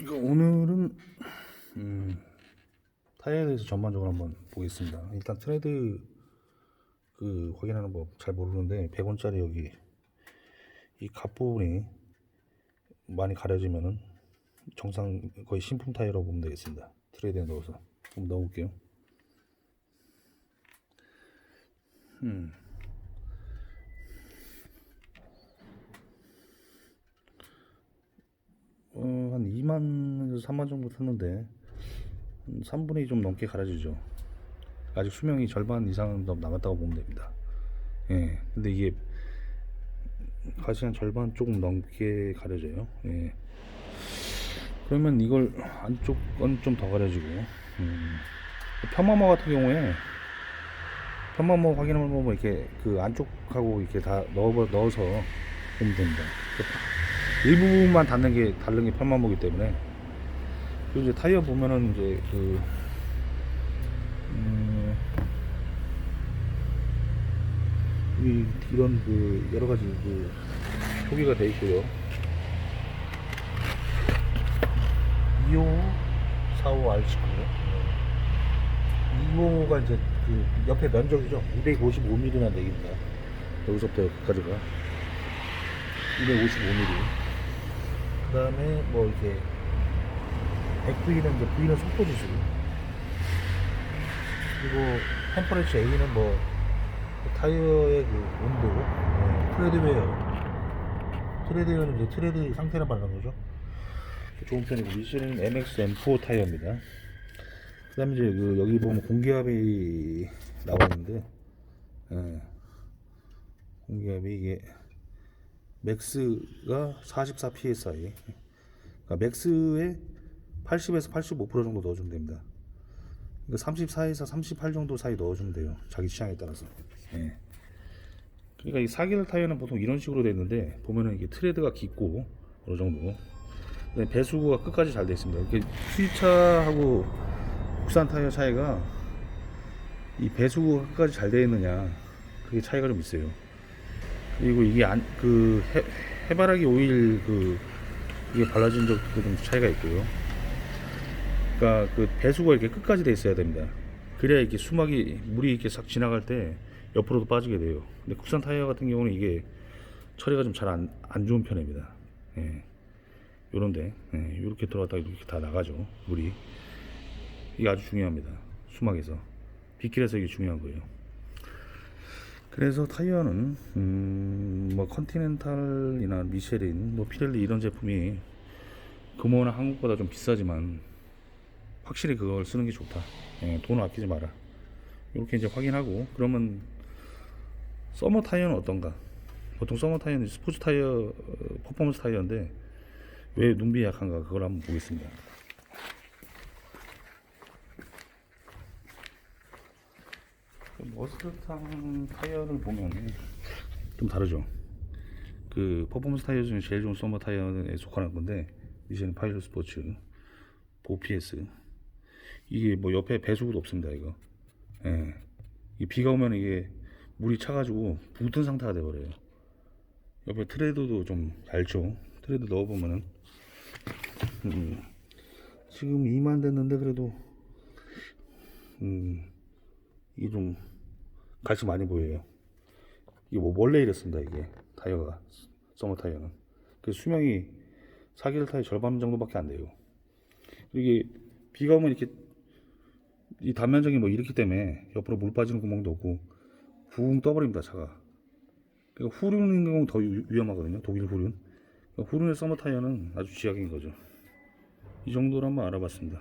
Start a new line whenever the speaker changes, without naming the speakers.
이거 오늘은 음, 타이어에 대해서 전반적으로 한번 보겠습니다. 일단 트레드 그 확인하는 법 잘 모르는데 100원짜리 여기 이갑 부분이 많이 가려지면은 정상 거의 신품 타이어라고 보면 되겠습니다. 트레드에 넣어서 한번 넣어볼게요. 음. 어, 한 2만에서 3만 정도 탔는데 한 3분의 2 좀 넘게 가려지죠. 아직 수명이 절반 이상은 더 남았다고 보면 됩니다. 예. 근데 이게 가시 한 절반 조금 넘게 가려져요. 예. 그러면 이걸 안쪽 건 좀 더 가려지고 음. 편마모 같은 경우에 편마모 확인하면 보면 이렇게 그 안쪽하고 이렇게 다 넣어 넣어서 보면 됩니다. 일부분만 닿는 게 다른 게 편마모기 때문에 그리고 이제 타이어 보면은 이제 그 음, 이 이런 그 여러 가지 그 표기가 돼 있고요. 25 45 R19 2호가 이제 그 옆에 면적이죠. 255mm나 되겠습니다. 여기서부터 여기까지가 255mm. 그 다음에 뭐 이렇게 100V는 이제 V는 속도 지수. 그리고 템퍼레처 A는 뭐 타이어의 그 온도, 네, 트레드 웨어. 트레드 웨어는 이제 트레드 상태를 말하는 거죠. 좋은 편이고 미쉐린 MX M4 타이어입니다. 그 다음에 이제 그 여기 보면 공기압이 나와 있는데, 예. 공기압이 이게 맥스가 44 psi. 그러니까 맥스에 80에서 85% 정도 넣어주면 됩니다. 그러니까 34에서 38 정도 사이 넣어주면 돼요. 자기 취향에 따라서. 예. 그러니까 이 4기열 타이어는 보통 이런 식으로 돼 있는데 보면은 이게 트레드가 깊고 어느 정도. 배수구가 끝까지 잘돼 있습니다. 이렇게 수입차하고 국산 타이어 차이가 이 배수구가 끝까지 잘돼 있느냐 그게 차이가 좀 있어요. 그리고 이게 안그 해바라기 오일 그 이게 발라진 적도 좀 차이가 있고요. 그러니까 그 배수가 이렇게 끝까지 돼 있어야 됩니다. 그래야 이렇게 수막이 물이 이렇게 싹 지나갈 때 옆으로도 빠지게 돼요. 근데 국산 타이어 같은 경우는 이게 처리가 좀 잘 안 안 좋은 편입니다. 예. 요런데 예, 이렇게 들어갔다 이렇게 다 나가죠 물이 이게 아주 중요합니다 수막에서 빗길에서 이게 중요한 거예요 그래서 타이어는 음, 뭐 컨티넨탈이나 미쉐린 뭐 피렐리 이런 제품이 금호나 한국보다 좀 비싸지만 확실히 그걸 쓰는 게 좋다. 예, 돈을 아끼지 마라. 이렇게 이제 확인하고 그러면 서머 타이어는 어떤가? 보통 서머 타이어는 스포츠 타이어 어, 퍼포먼스 타이어인데 왜 눈비 약한가? 그걸 한번 보겠습니다. 머스터탕 타이어를 보면 좀 다르죠. 그 퍼포먼스 타이어 중에 제일 좋은 서머 타이어에 속하는 건데 이제는 파이로 스포츠 보PS 이게 뭐 옆에 배수구도 없습니다 이거. 예. 이 비가 오면 이게 물이 차가지고 붕뜬 상태가 돼버려요. 옆에 트레드도 좀 얇죠. 트레드 넣어보면은 음, 지금 2만 됐는데 그래도 음, 이게 좀 갈수 많이 보여요. 이게 뭐 원래 이랬습니다 이게 타이어가 서머 타이어는 그 수명이 4개월 타이어 절반 정도밖에 안 돼요. 이게 비가 오면 이렇게 이 단면적이 뭐 이렇기 때문에 옆으로 물 빠지는 구멍도 없고 붕 떠버립니다 차가. 그러니까 후륜인 경우 더 위- 위험하거든요 독일 후륜. 그러니까 후륜의 서머 타이어는 아주 쥐약인 거죠. 이 정도로 한번 알아봤습니다.